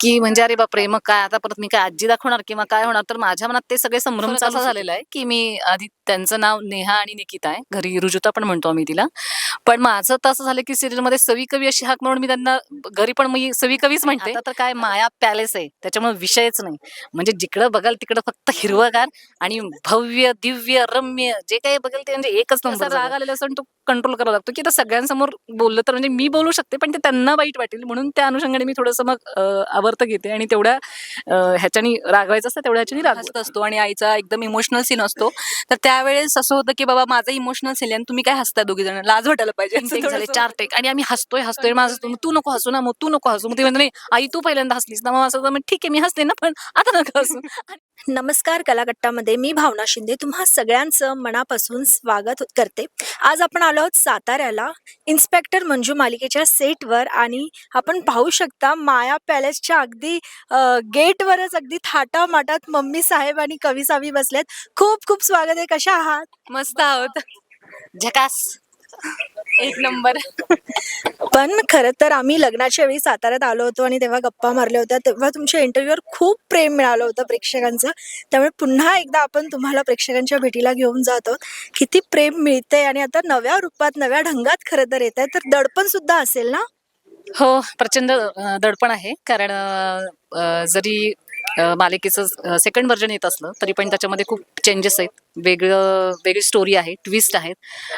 की म्हणजे अरे बापरे मग काय आता परत मी काय आजी दाखवणार किंवा काय होणार? तर माझ्या मनात ते सगळे संभ्रम असा झालेला आहे की मी आधी त्यांचं नाव नेहा आणि निकिता आहे. घरी रुजुता पण म्हणतो आम्ही तिला. पण माझं तर असं झालं की सिरियलमध्ये सवी कवी अशी हाक म्हणून मी त्यांना घरी पण मी सवी कवीच म्हणते. आता तर काय माया पॅलेस आहे. त्याच्यामुळे विषयच नाही. म्हणजे जिकडं बघाल तिकडं फक्त हिरवगार आणि भव्य दिव्य रम्य जे काही बघेल ते म्हणजे एकच नंबर राग आलेला असं तो कंट्रोल करावा लागतो की आता सगळ्यांसमोर बोललं तर म्हणजे मी बोलू शकते पण ते त्यांना वाईट वाटेल. म्हणून त्या अनुषंगाने मी थोडंसं मग आवर्त घेते आणि तेवढ्या ह्याच्यानी रागवायचं असतं तेवढ्या ह्याच्यानी रागवत असतो आणि आईचा एकदम इमोशनल सीन असतो. तर त्यावेळेस असं होतं की बाबा माझा इमोशनल सीन आणि तुम्ही काय हसता दोघी जण? लाज वाटायला पाहिजे. झाले चार टेक आणि आम्ही हसतोय हसतोय. माझं तू नको हसू ना मग तू नको हसू. मग ते म्हणते नाही आई तू पहिल्यांदा हसलीस ना. मग असं ठीक आहे मी हसते ना पण आता नको हसू. नमस्कार कलाकट्टामध्ये मी भावना शिंदे. तुम्हा सगळ्यांचं मनापासून स्वागत करते. आज आपण आलो आहोत साताऱ्याला इन्स्पेक्टर मंजू मालिकेच्या सेटवर आणि आपण पाहू शकता माया पॅलेसच्या अगदी गेटवरच अगदी थाटामाटात मम्मी साहेब आणि कवी सावी बसलेत. खूप खूप स्वागत आहे. कशा आहात? मस्त आहोत. झकास. एक नंबर. पण खरं तर आम्ही लग्नाच्या वेळी साताऱ्यात आलो होतो आणि तेव्हा गप्पा मारल्या होत्या. तेव्हा तुमच्या इंटरव्ह्यूवर खूप प्रेम मिळालं होतं प्रेक्षकांचं. त्यामुळे पुन्हा एकदा आपण तुम्हाला प्रेक्षकांच्या भेटीला घेऊन जात आहोत. किती प्रेम मिळते आणि आता नव्या रूपात नव्या ढंगात खरं तर येत आहे तर दडपण सुद्धा असेल ना? हो प्रचंड दडपण आहे. कारण जरी मालिकेचं सेकंड व्हर्जन येत असलं तरी पण त्याच्यामध्ये खूप चेंजेस आहेत. वेगळं वेगळी स्टोरी आहे ट्विस्ट आहेत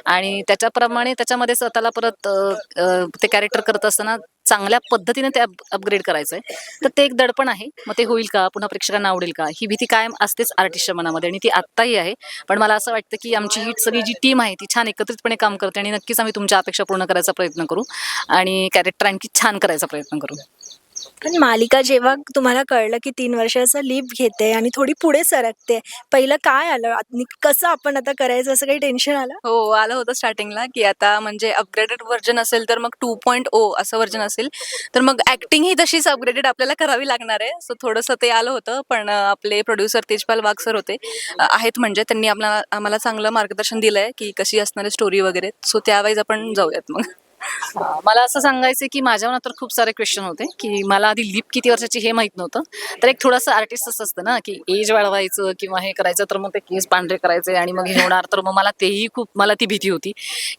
आणि त्याच्याप्रमाणे त्याच्यामध्ये स्वतःला परत ते कॅरेक्टर करत असताना चांगल्या पद्धतीने ते अपग्रेड करायचं आहे तर ते एक दडपण आहे. मग ते होईल का? पुन्हा प्रेक्षकांना आवडेल का? ही भीती कायम असतेच आर्टिस्टच्या मनामध्ये आणि ती आत्ताही आहे. पण मला असं वाटतं की आमची ही सगळी जी टीम आहे ती छान एकत्रितपणे काम करते आणि नक्कीच आम्ही तुमच्या अपेक्षा पूर्ण करायचा प्रयत्न करू आणि कॅरेक्टर आणखी छान करायचा प्रयत्न करू. पण मालिका जेव्हा तुम्हाला कळलं की तीन वर्षाचा लीप घेते आणि थोडी पुढे सरकते पहिलं काय आलं? आणि कसं आपण आता करायचं असं काही टेन्शन आलं? हो आलं होतं स्टार्टिंगला की आता म्हणजे अपग्रेडेड व्हर्जन असेल तर मग टू पॉईंट ओ असं व्हर्जन असेल तर मग ऍक्टिंग ही तशीच अपग्रेडेड आपल्याला करावी लागणार आहे. सो थोडंसं ते आलं होतं पण आपले प्रोड्युसर तेजपाल वाघसर होते आहेत म्हणजे त्यांनी आपल्याला आम्हाला चांगलं मार्गदर्शन दिलंय की कशी असणार आहे स्टोरी वगैरे. सो त्यावेळेस आपण जाऊयात मग. हा, मला असं सांगायचं की माझ्या मनात तर खूप सारे क्वेश्चन होते की मला आधी लिप किती वर्षाची हे माहीत नव्हतं. तर एक थोडंसं आर्टिस्ट असतं ना की एज वाढवायचं किंवा हे करायचं तर मग ते केस पांढरे करायचे आणि मग हे होणार. तर मग मला तेही खूप मला ती भीती होती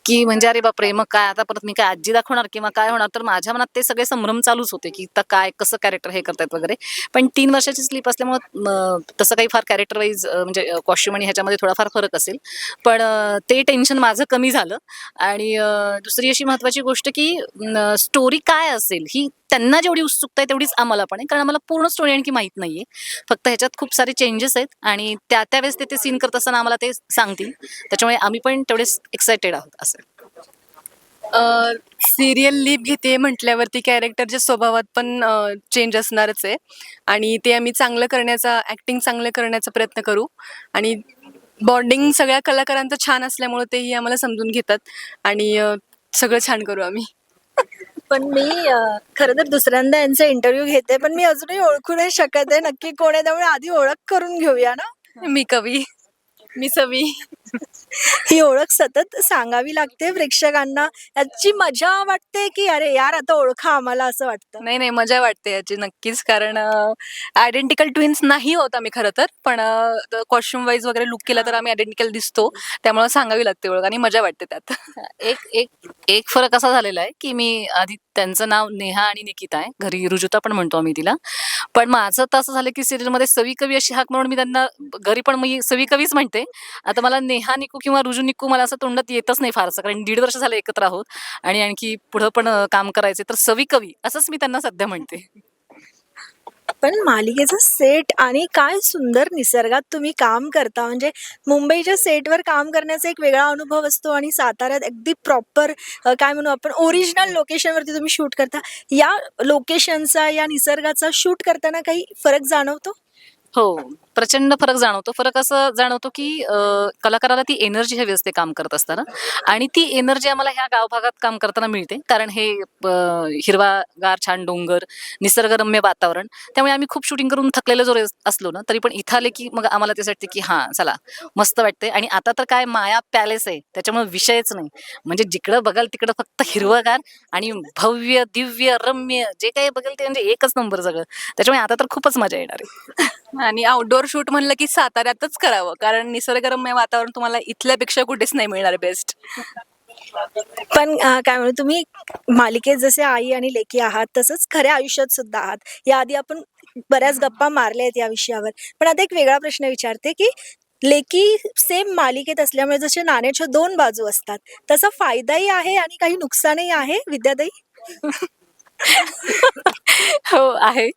की म्हणजे अरे बापरे मग काय आता परत मी काय आजी दाखवणार किंवा काय होणार? तर माझ्या मनात ते सगळे संभ्रम चालूच होते की आता काय कसं कॅरेक्टर हे करतायत वगैरे. पण तीन वर्षाची स्लिप असल्यामुळे तसं काही फार कॅरेक्टर वाईज म्हणजे कॉस्ट्युम आणि ह्याच्यामध्ये थोडाफार फरक असेल. पण अं, ते टेन्शन माझं कमी झालं. आणि अं, दुसरी अशी महत्वाची गोष्ट की स्टोरी काय असेल ही त्यांना जेवढी उत्सुकता आहे तेवढीच आम्हाला पण आहे. कारण आम्हाला पूर्ण स्टोरी आणखी माहीत नाहीये. फक्त ह्याच्यात खूप सारे चेंजेस आहेत आणि त्या त्यावेळेस ते ते सीन करत असताना आम्हाला ते सांगतील. त्याच्यामुळे आम्ही पण तेवढेच एक्सायटेड आहोत असं सिरियल लीप घेते म्हटल्यावरती कॅरेक्टरच्या स्वभावात पण चेंज असणारच आहे. आणि ते आम्ही चांगलं करण्याचा ऍक्टिंग चांगलं करण्याचा प्रयत्न करू. आणि बॉन्डिंग सगळ्या कलाकारांचं छान असल्यामुळे तेही आम्हाला समजून घेतात. आणि सगळं छान करू आम्ही. पण मी खरं तर दुसऱ्यांदा यांचा इंटरव्ह्यू घेते पण मी अजूनही ओळखू नाही शकत आहे. नक्की कोण आहे? त्यामुळे आधी ओळख करून घेऊया ना? मी कवी. मी सवी. ही ओळख सतत सांगावी लागते प्रेक्षकांना. याची मजा वाटते की अरे यार आता ओळखा आम्हाला असं वाटतं. नाही नाही मजा वाटते याची नक्कीच. कारण आयडेंटिकल ट्विन्स नाही होत आम्ही खरं तर. पण कॉस्ट्युम वाईज वगैरे लुक केला तर आम्ही आयडेंटिकल दिसतो. त्यामुळे सांगावी लागते ओळख आणि मजा वाटते त्यात. एक एक एक फरक असा झालेला आहे की मी आधी त्यांचं नाव नेहा आणि निकिता आहे. घरी रुजुता पण म्हणतो आम्ही तिला. पण माझं तर असं झालं की सिरियलमध्ये सवी कवी अशी हाक म्हणून मी त्यांना घरी पण मी सवी कवीच म्हणते. आता मला नेहा निकू किंवा रुजू निकू मला असं तोंडात येतच नाही फारसं कारण दीड वर्ष झालं एकत्र आहोत. आणि आणखी पुढं पण काम करायचे तर सवी कवी असंच मी त्यांना सध्या म्हणते. पण मालिकेचा सेट आणि काय सुंदर निसर्गात तुम्ही काम करता. म्हणजे मुंबईच्या सेटवर काम करण्याचा एक वेगळा अनुभव असतो आणि साताऱ्यात अगदी प्रॉपर काय म्हणू आपण ओरिजिनल लोकेशनवरती तुम्ही शूट करता. या लोकेशनचा या निसर्गाचा शूट करताना काही फरक जाणवतो? हो. प्रचंड फरक जाणवतो. फरक असं जाणवतो की कलाकाराला ती एनर्जी हवी असते काम करत असताना. आणि ती एनर्जी आम्हाला ह्या गाव भागात काम करताना मिळते. कारण हे हिरवागार छान डोंगर निसर्गरम्य वातावरण. त्यामुळे आम्ही खूप शूटिंग करून थकलेलं जरी असलो ना तरी पण इथं आले की मग आम्हाला तेच वाटते की हां चला मस्त वाटते आणि आता तर काय माया पॅलेस आहे. त्याच्यामुळे विषयच नाही. म्हणजे जिकडं बघाल तिकडं फक्त हिरवगार आणि भव्य दिव्य रम्य जे काही बघेल ते म्हणजे एकच नंबर सगळं. त्याच्यामुळे आता तर खूपच मजा येणार आहे. आणि आउटडोर शूट म्हणलं की साताऱ्यातच करावं कारण निसर्गरम्य वातावरण तुम्हाला इथल्यापेक्षा कुठेच नाही मिळणार बेस्ट पण काय म्हणू तुम्ही मालिकेत जसे आई आणि लेकी आहात तसंच खऱ्या आयुष्यात सुद्धा आहात. याआधी आपण बऱ्याच गप्पा मारल्या आहेत या विषयावर. पण आता एक वेगळा प्रश्न विचारते की लेकी सेम मालिकेत असल्यामुळे जसे नाण्याच्या दोन बाजू असतात तसा फायदाही आहे आणि काही नुकसानही आहे विद्याताई? हो आहे.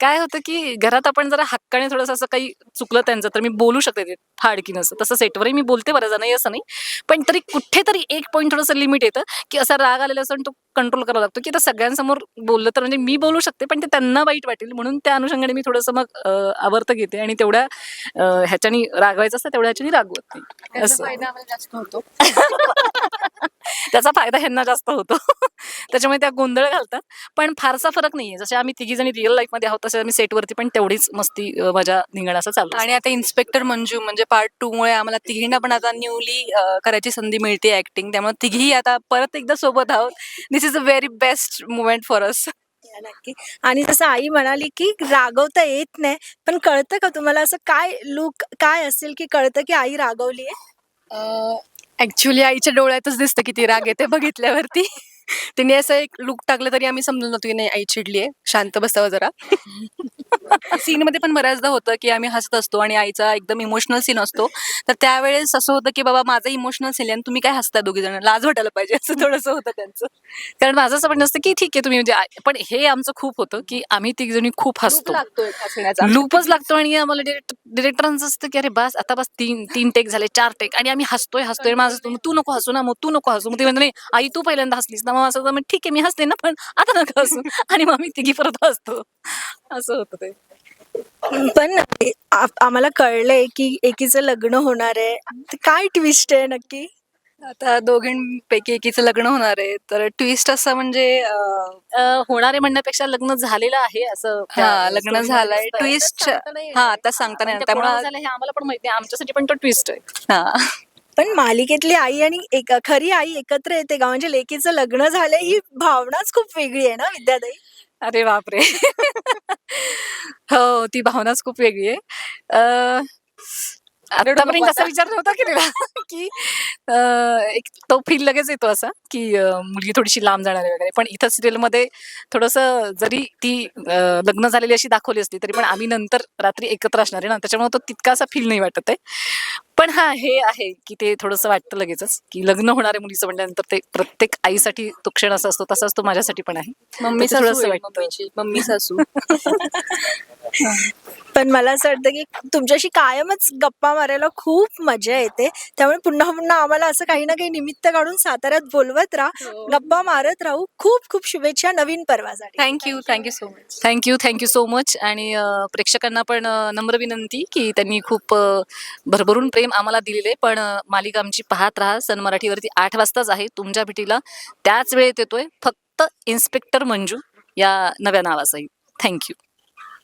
काय होतं की घरात आपण जरा हक्काने थोडंसं असं काही चुकलं त्यांचं तर मी बोलू शकते ते फाडकी नसतं तसं सेटवरही मी बोलते बरं नाही असं नाही. पण तरी कुठेतरी एक पॉईंट थोडंसं लिमिट येतं की असा राग आलेला असतो आणि तो कंट्रोल करावा लागतो की आता सगळ्यांसमोर बोललं तर म्हणजे मी बोलू शकते पण ते त्यांना वाईट वाटेल. म्हणून त्या अनुषंगाने मी थोडंसं मग आवर्त घेते आणि तेवढ्या ह्याच्यानी रागवायचं असतं तेवढ्या ह्याच्यानी रागवत नाही. असं. त्याचा फायदा ह्यांना जास्त होतो. त्याच्यामुळे त्या गोंधळ घालतात. पण फारसा फरक नाहीये. जसे आम्ही तिघी जणी रिअल लाईफमध्ये आहोत तसे आम्ही सेटवरती पण तेवढीच मस्ती मजा निघणं असं चालू आणि आता इन्स्पेक्टर मंजू म्हणजे पार्ट टू मुळे आम्हाला तिघींना पण आता न्यूली करायची संधी मिळते ऍक्टिंग त्यामुळे तिघी आता परत एकदा सोबत आहोत. This is a very best moment for us नक्की. आणि जसं आई म्हणाली की रागवता येत नाही पण कळतं का तुम्हाला असं काय लुक काय असेल की कळतं की आई रागवली आहे ऍक्च्युली आईच्या डोळ्यातच दिसतं किती राग येते बघितल्यावरती. तिने असं एक लुक टाकलं तरी आम्ही समजून जातो की नाही आई चिडली आहे शांत बसावं जरा. सीन मध्ये पण बऱ्याचदा होतं की आम्ही हसत असतो आणि आईचा एकदम इमोशनल सीन असतो. तर त्यावेळेस असं होतं की बाबा माझं इमोशनल सीन आहे आणि तुम्ही काय हसता दोघी जण? लाज वाटायला पाहिजे. असं थोडंसं होतं त्यांचं. कारण माझं असं म्हणणं असतं की ठीक आहे तुम्ही म्हणजे आ- पण हे आमचं खूप होतं की आम्ही तिघ जणी खूप हसतो. लागतो एक हसण्याचा लूपच लागतो आणि आम्हाला डिरेक्टरांचं असतं की अरे बस आता बस तीन तीन टेक झाले चार टेक आणि आम्ही हसतोय हसतोय. माझं असतं, मग तू नको हसू ना मग तू नको हसू. मग ते म्हणते नाही आई तू पहिल्यांदा हसलीस ना मग असं होतं, ठीक आहे मी हसते ना पण आता नका हसू. आणि मग आम्ही तिघी परत हसतो. असं होतं ते. पण आम्हाला कळलंय की एकीचं लग्न होणार आहे. ते काय ट्विस्ट आहे नक्की? आता दोघींपैकी एकीचं लग्न होणार आहे. तर ट्विस्ट असं म्हणजे होणारे म्हणण्यापेक्षा लग्न झालेलं आहे असं हा, लग्न झालंय. नाही हा. आता सांगता नाही. ते त्यामुळं- हे आम्हाला पण माहिती आहे. आमच्यासाठी पण तो ट्विस्ट आहे. हा. पण मालिकेतली आई आणि एक खरी आई एकत्र येते का? म्हणजे लेकीचं लग्न झालं ही भावनाच खूप वेगळी आहे ना विद्याताई? अरे बापरे! हो ती भावनाच खूप वेगळी आहे. अं, आतापर्यंत असा विचार नव्हता केलेला की अं, एक तो फील लगेच येतो असा की अं, मुलगी थोडीशी लांब जाणार आहे वगैरे. पण इथं सिरियलमध्ये थोडस जरी ती अं, लग्न झालेली अशी दाखवली असती तरी पण आम्ही नंतर रात्री एकत्र असणार आहे ना त्याच्यामुळे तो तितका असा फील नाही वाटत आहे. पण हा हे आहे की ते थोडंसं वाटतं लगेचच की लग्न होणाऱ्या मुलीचं म्हटल्यानंतर ते प्रत्येक आईसाठी तो क्षण असा असतो तसाच तो माझ्यासाठी पण आहे. मम्मी तर ते थोडंसं सासू आहे, वाटतं. मम्मीची मम्मी सासू. पण मला असं वाटतं की तुमच्याशी कायमच गप्पा मारायला खूप मजा येते. त्यामुळे पुन्हा पुन्हा आम्हाला असं काही ना काही निमित्त काढून साताऱ्यात बोलवत राहा. गप्पा मारत राहू. खूप खूप शुभेच्छा नवीन पर्वासाठी. Thank you thank you so much thank you thank you so much आणि प्रेक्षकांना पण नम्र विनंती की त्यांनी खूप भरभरून प्रेम आम्हाला दिलेले पण मालिका आमची पाहत राहा. सन मराठीवरती आठ वाजताच आहे तुमच्या भेटीला. त्याच वेळेत येतोय फक्त इन्स्पेक्टर मंजू या नव्या नावासहित थँक्यू